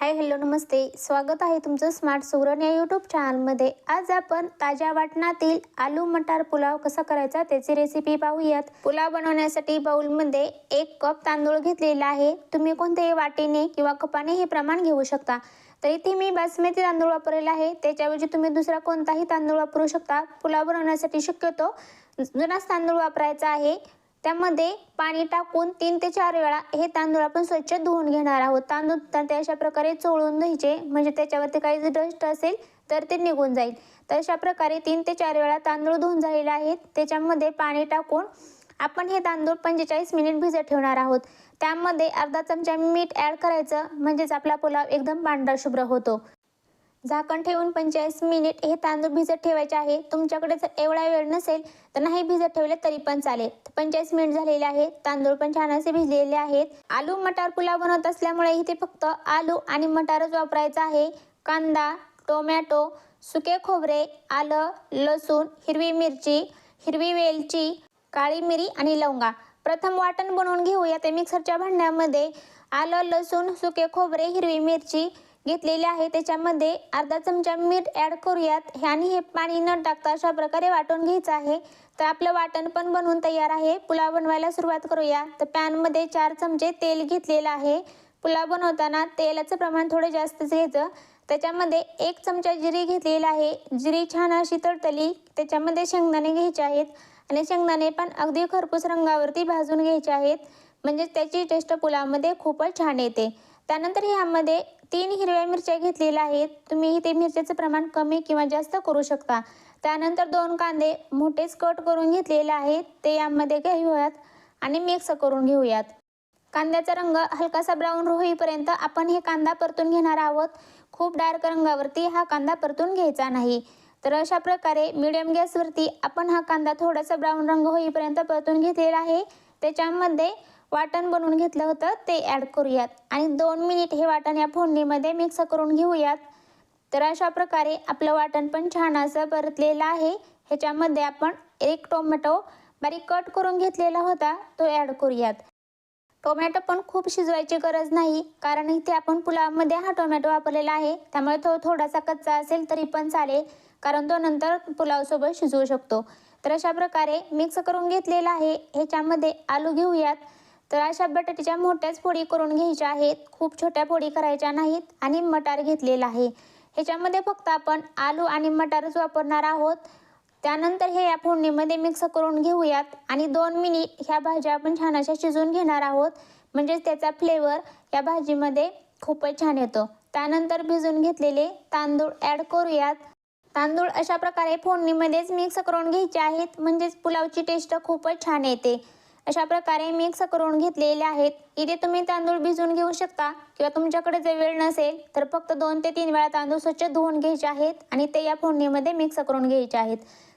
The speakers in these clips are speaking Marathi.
हाय हॅलो नमस्ते. स्वागत आहे तुमचं स्मार्ट सुवर्ण या यूट्यूब चॅनलमध्ये आज आपण ताज्या वाटणातील आलू मटार पुलाव कसा करायचा त्याची रेसिपी पाहूयात. पुलाव बनवण्यासाठी बाउलमध्ये एक कप तांदूळ घेतलेला आहे. तुम्ही कोणत्याही वाटीने किंवा कपाने हे प्रमाण घेऊ शकता. तर इथे मी बासमती तांदूळ वापरलेला आहे. त्याच्याऐवजी तुम्ही दुसरा कोणताही तांदूळ वापरू शकता. पुलाव बनवण्यासाठी शक्यतो जुनाच तांदूळ वापरायचा आहे. त्यामध्ये पाणी टाकून तीन ते चार वेळा हे तांदूळ आपण स्वच्छ धुवून घेणार आहोत. तांदूळ ते अशा प्रकारे चोळून घ्यायचे म्हणजे त्याच्यावरती काही जर डस्ट असेल तर ते निघून जाईल. तर अशा प्रकारे तीन ते चार वेळा तांदूळ धुवून झालेले आहेत. त्याच्यामध्ये पाणी टाकून आपण हे तांदूळ पंचेचाळीस मिनिट भिजत ठेवणार आहोत. त्यामध्ये अर्धा चमचा मीठ ॲड करायचं. म्हणजेच आपला पुलाव एकदम पांढरा शुभ्र होतो. झाकण ठेवून पंचेचाळीस मिनिट हे तांदूळ भिजत ठेवायचे आहे. तुमच्याकडे जर एवढा वेळ नसेल तर नाही भिजत ठेवले तरी पण चालेल. पंचेचाळीस मिनिट झालेले आहे तांदूळ पण छान असे भिजलेले आहेत. आलू मटार पुलाव बनवत असल्यामुळे इथे फक्त आलू आणि मटारच वापरायचा आहे. कांदा टोमॅटो सुके खोबरे आलं लसूण हिरवी मिरची हिरवी वेलची काळी मिरी आणि लवंगा. प्रथम वाटण बनवून घेऊया. ते मिक्सरच्या भांड्यामध्ये आलं लसूण सुके खोबरे हिरवी मिरची घेतलेले आहे. त्याच्यामध्ये अर्धा चमचा मीठ ॲड करूयात. आणि हे पाणी न टाकता अशा प्रकारे वाटून घ्यायचं आहे. तर आपलं वाटण पण बनवून तयार आहे. पुलाव बनवायला सुरुवात करूया. तर पॅनमध्ये चार चमचे तेल घेतलेलं आहे. पुलाव बनवताना तेलाचं प्रमाण थोडं जास्तच घ्यायचं. त्याच्यामध्ये एक चमचा जिरी घेतलेला आहे. जिरी छान अशी तडतली. त्याच्यामध्ये शेंगदाणे घ्यायचे आहेत. आणि शेंगदाणे पण अगदी खरपूस रंगावरती भाजून घ्यायचे आहेत. म्हणजे त्याची टेस्ट पुलावमध्ये खूपच छान येते. त्यानंतर ह्यामध्ये तीन हिरव्या मिरच्या घेतलेल्या आहेत. तुम्ही ते मिरच्याचं प्रमाण कमी किंवा जास्त करू शकता. त्यानंतर दोन कांदे मोठेच कट करून घेतलेले आहेत. ते यामध्ये घेऊयात आणि मिक्स करून घेऊयात. कांद्याचा रंग हलकासा ब्राऊन होईपर्यंत आपण हे कांदा परतून घेणार आहोत. खूप डार्क रंगावरती हा कांदा परतून घ्यायचा नाही. तर अशा प्रकारे मिडियम गॅसवरती आपण हा कांदा थोडासा ब्राऊन रंग होईपर्यंत परतून घेतलेला आहे. त्याच्यामध्ये वाटण बनवून घेतलं होतं ते ॲड करूयात. आणि दोन मिनिट हे वाटण या फोडणीमध्ये मिक्स करून घेऊयात. तर अशा प्रकारे आपलं वाटण पण छान असं परतलेलं आहे. ह्याच्यामध्ये आपण एक टोमॅटो बारीक कट करून घेतलेला होता तो ॲड करूयात. टोमॅटो पण खूप शिजवायची गरज नाही कारण इथे आपण पुलावमध्ये हा टोमॅटो वापरलेला आहे. त्यामुळे तो थोडासा कच्चा असेल तरी पण चालेल कारण तो नंतर पुलावसोबत शिजवू शकतो. तर अशा प्रकारे मिक्स करून घेतलेला आहे. ह्याच्यामध्ये आलू घेऊयात. तर अशा बटाट्याच्या मोठ्याच फोडी करून घ्यायच्या आहेत. खूप छोट्या फोडी करायच्या नाहीत आणि मटार घेतलेला आहे. ह्याच्यामध्ये फक्त आपण आलू आणि मटारच वापरणार आहोत. त्यानंतर हे या फोडणीमध्ये मिक्स करून घेऊयात आणि दोन मिनिट ह्या भाज्या आपण छान अशा शिजून घेणार आहोत. म्हणजेच त्याचा फ्लेवर या भाजीमध्ये खूपच छान येतो. त्यानंतर भिजून घेतलेले तांदूळ ॲड करूयात. तांदूळ अशा प्रकारे फोडणीमध्येच मिक्स करून घ्यायचे आहेत. म्हणजेच पुलावची टेस्ट खूपच छान येते. अशा प्रकारे मिक्स करून घेतलेले आहेत. इथे तुम्ही तांदूळ भिजवून घेऊ शकता किंवा तुमच्याकडे जर वेळ नसेल तर फक्त दोन ते तीन वेळा तांदूळ स्वच्छ धुवून घ्यायचे आहेत आणि ते या फोडणीमध्ये मिक्स करून घ्यायचे आहेत.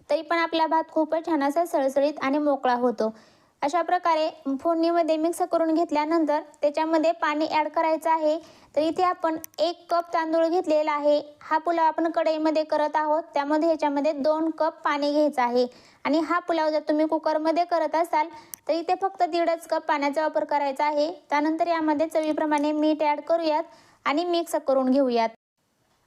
तरी पण आपला भात खूपच छान असा सळसळीत आणि मोकळा होतो. अशा प्रकारे फोडणीमध्ये मिक्स करून घेतल्यानंतर त्याच्यामध्ये पाणी ॲड करायचं आहे. तर इथे आपण एक कप तांदूळ घेतलेला आहे. हा पुलाव आपण कढईमध्ये करत आहोत. त्यामध्ये ह्याच्यामध्ये दोन कप पाणी घ्यायचं आहे. आणि हा पुलाव जर तुम्ही कुकरमध्ये करत असाल तर इथे फक्त दीडच कप पाण्याचा वापर करायचा आहे. त्यानंतर यामध्ये चवीप्रमाणे मीठ ॲड करूयात आणि मिक्स करून घेऊयात.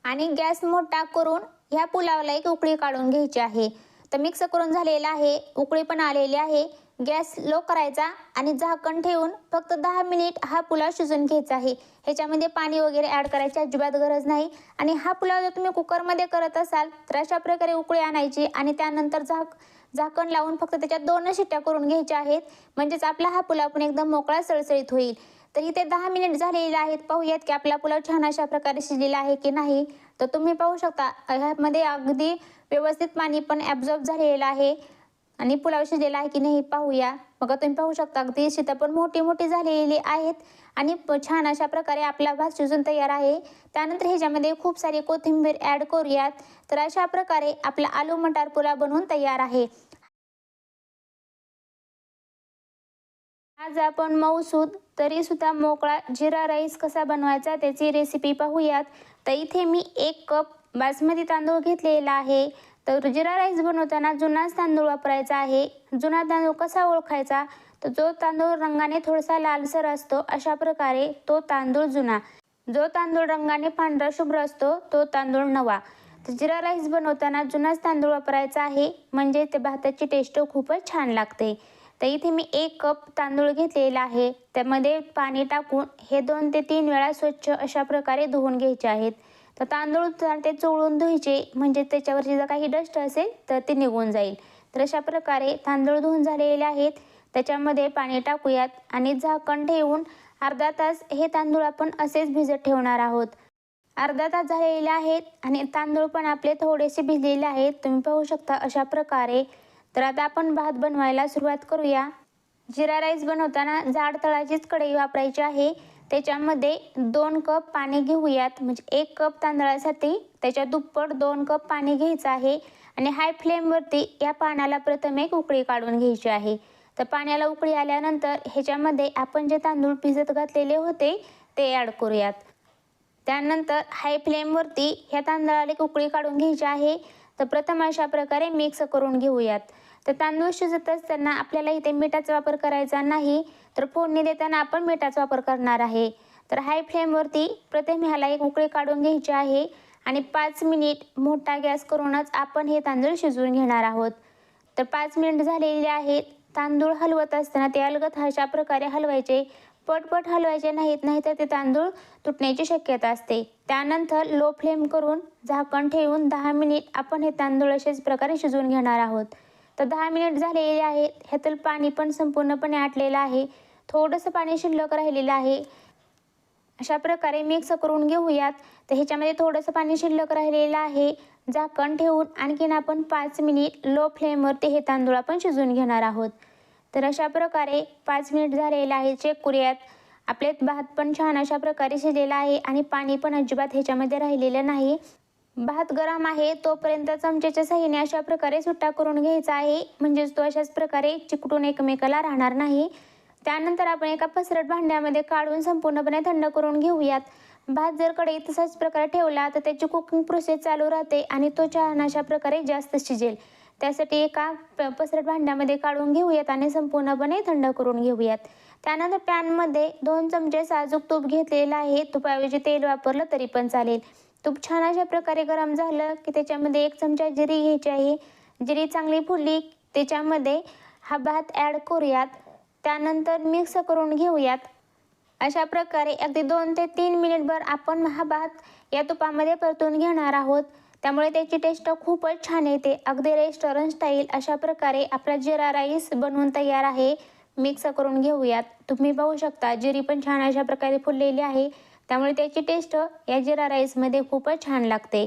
आणि गॅस मोठा करून ह्या पुलावला एक उकळी काढून घ्यायची आहे. तर मिक्स करून झालेला आहे. उकळी पण आलेली आहे. गॅस लो करायचा आणि झाकण ठेवून फक्त दहा मिनिट हा पुलाव शिजून घ्यायचा आहे. ह्याच्यामध्ये पाणी वगैरे ॲड करायची अजिबात गरज नाही. आणि हा पुलाव जर तुम्ही कुकरमध्ये करत असाल तर अशा प्रकारे उकळी आणायची आणि त्यानंतर झाक झाकण लावून फक्त त्याच्यात दोन शिट्ट्या करून घ्यायच्या आहेत. म्हणजेच आपला हा पुलाव पण एकदम मोकळा सळसळीत होईल. तर इथे दहा मिनिट झालेले आहेत. पाहूयात की आपला पुलाव छान अशा प्रकारे शिजलेला आहे की नाही. तर तुम्ही पाहू शकता ह्यामध्ये अगदी व्यवस्थित पाणी पण ॲब्झॉर्ब झालेलं आहे. आणि पुलाव शिजलेला आहे की नाही पाहूया. बघा तुम्ही पाहू शकता अगदी शीतं पण मोठी मोठी झालेली आहेत. आणि छान अशा प्रकारे आपला भात शिजून तयार आहे. त्यानंतर ह्याच्यामध्ये खूप सारी कोथिंबीर ॲड करूयात. तर अशा प्रकारे आपला आलू मटार पुलाव बनवून तयार आहे. आज आपण मऊसूद तरीसुद्धा मोकळा जिरा राईस कसा बनवायचा त्याची रेसिपी पाहूयात. तर इथे मी एक कप बासमती तांदूळ घेतलेला आहे. तर जिरा राईस बनवताना जुनाच तांदूळ वापरायचा आहे. जुना तांदूळ कसा ओळखायचा? तर जो तांदूळ रंगाने थोडासा लालसर असतो अशा प्रकारे तो तांदूळ जुना. जो तांदूळ रंगाने पांढरा शुभ्र असतो तो तांदूळ नवा. तर जिरा राईस बनवताना जुनाच तांदूळ वापरायचा आहे. म्हणजे ते भाताची टेस्ट खूपच छान लागते. तर इथे मी एक कप तांदूळ घेतलेला आहे. त्यामध्ये पाणी टाकून हे दोन ते तीन वेळा स्वच्छ अशा प्रकारे धुवून घ्यायचे आहेत. तर तांदूळ ते चोळून धुवायचे म्हणजे त्याच्यावरची जर काही डस्ट असेल तर ते निघून जाईल. तर अशा प्रकारे तांदूळ धुवून झालेले आहेत. त्याच्यामध्ये पाणी टाकूयात आणि झाकण ठेवून अर्धा तास हे तांदूळ आपण असेच भिजत ठेवणार आहोत. अर्धा तास झालेले आहेत आणि तांदूळ पण आपले थोडेसे भिजलेले आहेत. तुम्ही पाहू शकता अशा प्रकारे तर आता आपण भात बनवायला सुरुवात करूया. जिरा राईस बनवताना जाड तळाचीच कढई वापरायची आहे. त्याच्यामध्ये दोन कप पाणी घेऊयात. म्हणजे एक कप तांदळासाठी त्याच्या दुप्पट दोन कप पाणी घ्यायचं आहे. आणि हाय फ्लेमवरती या पाण्याला प्रथम एक उकळी काढून घ्यायची आहे. तर पाण्याला उकळी आल्यानंतर ह्याच्यामध्ये आपण जे तांदूळ भिजत घातलेले होते ते ॲड करूयात. त्यानंतर हाय फ्लेमवरती ह्या तांदळाला एक उकळी काढून घ्यायची आहे. तर प्रथम अशा प्रकारे मिक्स करून घेऊयात. तर तांदूळ शिजत असताना आपल्याला इथे मिठाचा वापर करायचा नाही तर फोडणी देताना आपण मिठाचा वापर करणार आहे. तर हाय फ्लेमवरती प्रथम ह्याला एक उकळी काढून घ्यायची आहे आणि पाच मिनिट मोठा गॅस करूनच आपण हे तांदूळ शिजवून घेणार आहोत. तर पाच मिनिट झालेले आहेत. तांदूळ हलवत असताना ते अलगत अशा प्रकारे हलवायचे. पटपट हलवायचे नाहीत नाहीतर ते तांदूळ तुटण्याची शक्यता असते. त्यानंतर लो फ्लेम करून झाकण ठेवून दहा मिनिट आपण हे तांदूळ अशाच प्रकारे शिजवून घेणार आहोत. तर दहा मिनिट झालेले आहेत. ह्यातील पाणी पण संपूर्णपणे आटलेलं आहे. थोडंसं पाणी शिल्लक राहिलेलं आहे. अशा प्रकारे मिक्स करून घेऊयात. तर ह्याच्यामध्ये थोडंसं पाणी शिल्लक राहिलेलं आहे. झाकण ठेवून आणखीन आपण पाच मिनिट लो फ्लेमवरती हे तांदूळ आपण शिजवून घेणार आहोत. तर अशा प्रकारे पाच मिनिट झालेलं आहे चेक करूयात. आपले भात पण छान अशा प्रकारे शिजलेला आहे आणि पाणी पण अजिबात ह्याच्यामध्ये राहिलेलं नाही. भात गरम आहे तोपर्यंत चमच्याच्या साह्याने अशा प्रकारे सुट्टा करून घ्यायचा आहे. म्हणजेच तो अशाच प्रकारे चिकटून एकमेकाला राहणार नाही. त्यानंतर आपण एका पसरट भांड्यामध्ये काढून संपूर्णपणे थंड करून घेऊयात. भात जर कढई तसाच प्रकारे ठेवला तर त्याची कुकिंग प्रोसेस चालू राहते आणि तो छान अशा प्रकारे जास्त शिजेल. त्यासाठी एका प पसरट भांड्यामध्ये काढून घेऊयात आणि संपूर्णपणे थंड करून घेऊयात. त्यानंतर पॅनमध्ये दोन चमचे साजूक तूप घेतलेलं आहे. तुपाऐवजी तेल वापरलं तरी पण चालेल. तूप छान अशा प्रकारे गरम झालं की त्याच्यामध्ये एक चमचा जिरी घ्यायची आहे. जिरी चांगली फुलली त्याच्यामध्ये हा भात ॲड करूयात. त्यानंतर मिक्स करून घेऊयात. अशा प्रकारे अगदी दोन ते तीन मिनिटभर आपण हा भात या तुपामध्ये परतून घेणार आहोत. त्यामुळे त्याची टेस्ट खूपच छान येते. अगदी रेस्टॉरंट स्टाईल अशा प्रकारे आपला जिरा राईस बनवून तयार आहे. मिक्स करून घेऊयात. तुम्ही पाहू शकता जिरी पण छान अशा प्रकारे फुललेली आहे. त्यामुळे त्याची टेस्ट या जिरा राईसमध्ये खूपच छान लागते.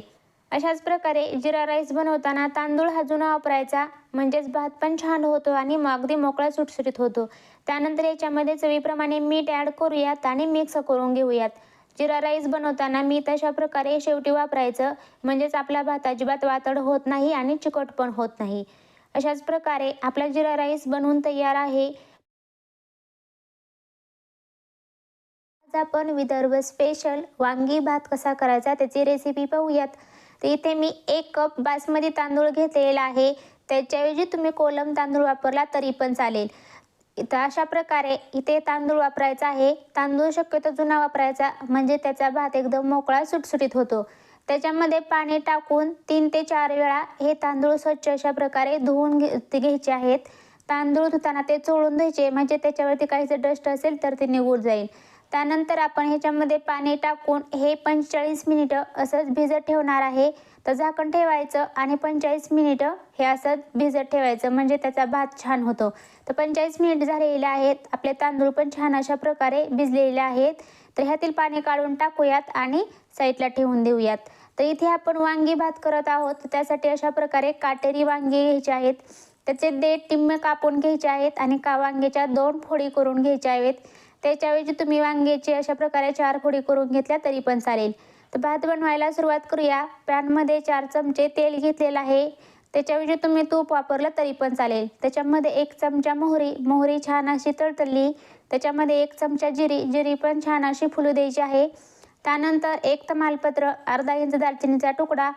अशाच प्रकारे जिरा राईस बनवताना तांदूळ हा जुना वापरायचा. म्हणजेच भात पण छान होतो आणि मग अगदी मोकळा सुटसुटीत होतो. त्यानंतर याच्यामध्ये चवीप्रमाणे मीठ ॲड करूयात आणि मिक्स करून घेऊयात. जिरा राईस बनवताना मी तशा प्रकारे शेवटी वापरायचं. म्हणजेच आपला भात अजिबात वातड होत नाही आणि चिकट पण होत नाही. अशाच प्रकारे आपला जिरा राईस बनवून तयार आहे. आज आपण विदर्भ स्पेशल वांगी भात कसा करायचा त्याची रेसिपी पाहूयात. तर इथे मी एक कप बासमती तांदूळ घेतलेला आहे. त्याच्याऐवजी तुम्ही कोलम तांदूळ वापरला तरी पण चालेल. इथं अशा प्रकारे इथे तांदूळ वापरायचा आहे. तांदूळ शक्यतो जुना वापरायचा म्हणजे त्याचा भात एकदम मोकळा सुटसुटीत होतो. त्याच्यामध्ये पाणी टाकून तीन ते चार वेळा हे तांदूळ स्वच्छ अशा प्रकारे धुवून घे घ्यायचे आहेत. तांदूळ धुताना ते चोळून द्यायचे म्हणजे त्याच्यावरती काही जर डस्ट असेल तर ते निघून जाईल. त्यानंतर आपण ह्याच्यामध्ये पाणी टाकून हे पंचेचाळीस मिनिटं असंच भिजत ठेवणार आहे. तर झाकण ठेवायचं आणि पंचेचाळीस मिनिटं हे असंच भिजत ठेवायचं म्हणजे त्याचा भात छान होतो. तर पंचेचाळीस मिनिट झालेले आहेत. आपले तांदूळ पण छान अशा प्रकारे भिजलेले आहेत. तर ह्यातील पाणी काढून टाकूयात आणि साईडला ठेवून देऊयात. तर इथे आपण वांगी भात करत आहोत. त्यासाठी अशा प्रकारे काटेरी वांगी घ्यायची आहेत. त्याचे देठ टिम्मे कापून घ्यायचे आहेत आणि का वांग्याच्या दोन फोडी करून घ्यायच्या आहेत. त्याच्याऐवजी तुम्ही वांग्याची अशा प्रकारे चार फोडी करून घेतल्या तरी पण चालेल. तर भात बनवायला सुरुवात करूया. पॅनमध्ये चार चमचे तेल घेतलेलं आहे. त्याच्याऐवजी तुम्ही तूप वापरलं तरी पण चालेल. त्याच्यामध्ये एक चमचा मोहरी. मोहरी छान अशी तळतळली त्याच्यामध्ये एक चमचा जिरी. जिरी पण छान अशी फुलू द्यायची आहे. त्यानंतर एक तमालपत्र अर्धा इंच दालचिनीचा तुकडा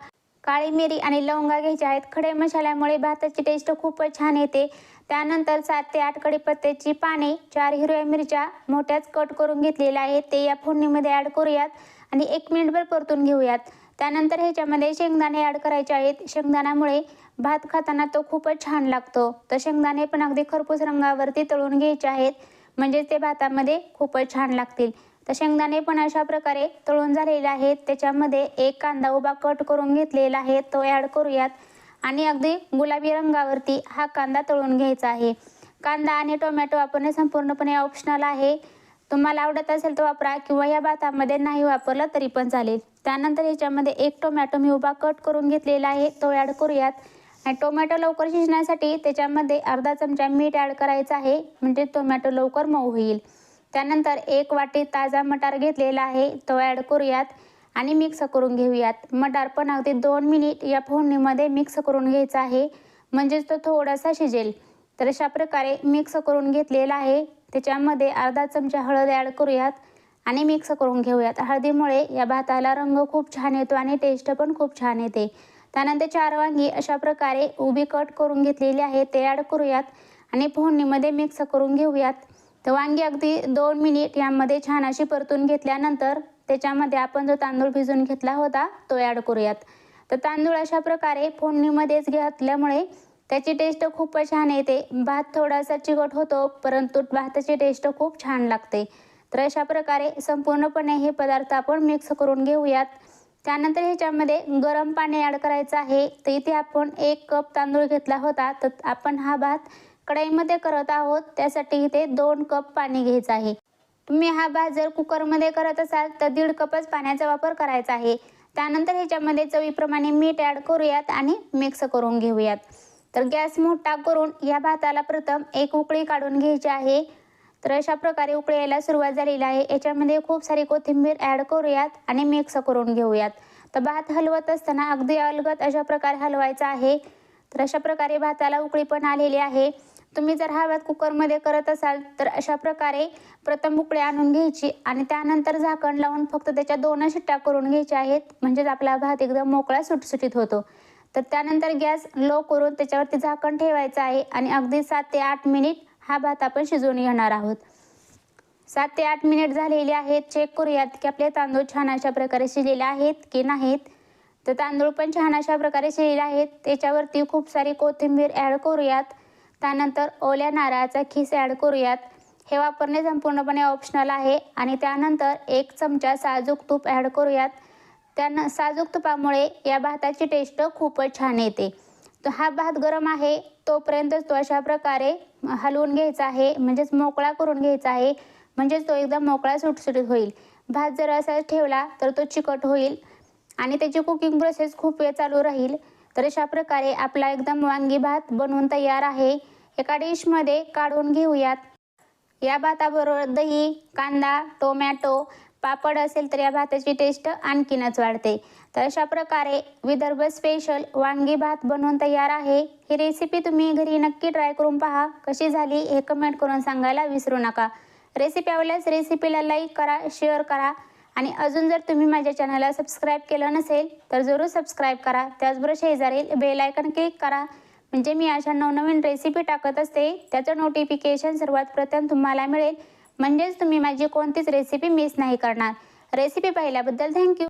काळी मिरी आणि लवंगा घ्यायच्या आहेत. खडे मसाल्यामुळे भाताची टेस्ट खूपच छान येते. त्यानंतर सात ते आठ कडीपत्त्याची पाने चार हिरव्या मिरच्या मोठ्याच कट करून घेतलेल्या आहेत. ते या फोडणीमध्ये ॲड करूयात आणि एक मिनिटभर परतून घेऊयात. त्यानंतर ह्याच्यामध्ये शेंगदाणे ॲड करायचे आहेत. शेंगदाण्यामुळे भात खाताना तो खूपच छान लागतो. तर शेंगदाणे पण अगदी खरपूस रंगावरती तळून घ्यायचे आहेत. म्हणजेच ते भातामध्ये खूपच छान लागतील. तर शेंगदाणे पण अशा प्रकारे तळून झालेले आहेत. त्याच्यामध्ये एक कांदा उभा कट करून घेतलेला आहे. तो ॲड करूयात. आणि अगदी गुलाबी रंगावरती हा कांदा तळून घ्यायचा आहे. कांदा आणि टोमॅटो वापरणे संपूर्णपणे ऑप्शनल आहे. तुम्हाला आवडत असेल तर वापरा किंवा या भातामध्ये नाही वापरलं तरी पण चालेल. त्यानंतर ह्याच्यामध्ये एक टोमॅटो मी उभा कट करून घेतलेला आहे. तो ॲड करूयात. आणि टोमॅटो लवकर शिजण्यासाठी त्याच्यामध्ये अर्धा चमचा मीठ ॲड करायचं आहे. म्हणजे टोमॅटो लवकर मऊ होईल. त्यानंतर एक वाटी ताजा मटार घेतलेला आहे तो ॲड करूयात आणि मिक्स करून घेऊयात. मटार पण अगदी दोन मिनिट या फोडणीमध्ये मिक्स करून घ्यायचा आहे. म्हणजेच तो थोडासा शिजेल. तर अशा प्रकारे मिक्स करून घेतलेला आहे. त्याच्यामध्ये अर्धा चमचा हळद ॲड करूयात आणि मिक्स करून घेऊयात. हळदीमुळे या भाताला रंग खूप छान येतो आणि टेस्ट पण खूप छान येते. त्यानंतर चार वांगी अशा प्रकारे उभी कट करून घेतलेली आहे ते ॲड करूयात आणि फोडणीमध्ये मिक्स करून घेऊयात. तर वांगी अगदी दोन मिनिट यामध्ये छान अशी परतून घेतल्यानंतर त्याच्यामध्ये आपण जो तांदूळ भिजून घेतला होता तो ॲड करूयात. तर तांदूळ अशा प्रकारे फोडणीमध्येच घातल्यामुळे त्याची टेस्ट खूपच छान येते. भात थोडासा चिकट होतो परंतु भाताची टेस्ट खूप छान लागते. तर अशा प्रकारे संपूर्णपणे हे पदार्थ आपण मिक्स करून घेऊयात. त्यानंतर ह्याच्यामध्ये गरम पाणी ॲड करायचं आहे. तर इथे आपण एक कप तांदूळ घेतला होता तर आपण हा भात कढईमध्ये करत आहोत. त्यासाठी इथे दोन कप पाणी घ्यायचं आहे. तुम्ही हा भात जर कुकरमध्ये करत असाल तर दीड कपच पाण्याचा वापर करायचा आहे. त्यानंतर ह्याच्यामध्ये चवीप्रमाणे मीठ ॲड करूयात आणि मिक्स करून घेऊयात. तर गॅस मोठा करून या भाताला प्रथम एक उकळी काढून घ्यायची आहे. तर अशा प्रकारे उकळी यायला सुरुवात झालेली आहे. याच्यामध्ये खूप सारी कोथिंबीर ॲड करूयात आणि मिक्स करून घेऊयात. तर भात हलवत असताना अगदी अलगत अशा प्रकारे हलवायचा आहे. तर अशा प्रकारे भाताला उकळी पण आलेली आहे. तुम्ही जर हा भात कुकरमध्ये करत असाल तर अशा प्रकारे प्रथम उकळी आणून घ्यायची आणि त्यानंतर झाकण लावून फक्त त्याच्या दोन शिट्ट्या करून घ्यायच्या आहेत. म्हणजेच आपला भात एकदम मोकळा सुटसुटीत होतो. तर त्यानंतर गॅस लो करून त्याच्यावरती झाकण ठेवायचं आहे आणि अगदी सात ते आठ मिनिट हा भात आपण शिजवून घेणार आहोत. सात ते आठ मिनिट झालेले आहेत. चेक करूयात की आपले तांदूळ छान अशा प्रकारे शिजलेले आहेत की नाहीत. तर तांदूळ पण छान अशा प्रकारे शिजलेले आहेत. त्याच्यावरती खूप सारी कोथिंबीर ॲड करूयात. त्यानंतर ओल्या नारळाचा खीस ॲड करूयात. हे वापरणे संपूर्णपणे ऑप्शनल आहे आणि त्यानंतर एक चमचा साजूक तूप ॲड करूयात. त्यानं साजूक तुपामुळे या भाताची टेस्ट खूपच छान येते. तर हा भात गरम आहे तोपर्यंतच तो अशा प्रकारे हलवून घ्यायचा आहे म्हणजेच मोकळा करून घ्यायचा आहे म्हणजेच तो एकदम मोकळा सुटसुटीत होईल. भात जर असाच ठेवला तर तो चिकट होईल आणि त्याची कुकिंग प्रोसेस खूप वेळ चालू राहील. तर अशा प्रकारे आपला एकदम वांगी भात बनवून तयार आहे. एका डिशमध्ये काढून घेऊयात. या भाताबरोबर दही कांदा टोमॅटो पापड असेल तर या भाताची टेस्ट आणखीनच वाढते. तर अशा प्रकारे विदर्भ स्पेशल वांगी भात बनवून तयार आहे. ही रेसिपी तुम्ही घरी नक्की ट्राय करून पहा. कशी झाली हे कमेंट करून सांगायला विसरू नका. रेसिपी आवडल्यास रेसिपीला लाईक करा शेअर करा. आणि अजून जर तुम्ही माझ्या चॅनलला सबस्क्राईब केलं नसेल तर जरूर सबस्क्राईब करा. त्याचबरोबर शेजारील बेलायकन क्लिक करा. म्हणजे मी अशा नवनवीन रेसिपी टाकत असते त्याचं नोटिफिकेशन सर्वात प्रथम तुम्हाला मिळेल. म्हणजेच तुम्ही माझी कोणतीच रेसिपी मिस नाही करणार. रेसिपी पाहिल्याबद्दल थँक्यू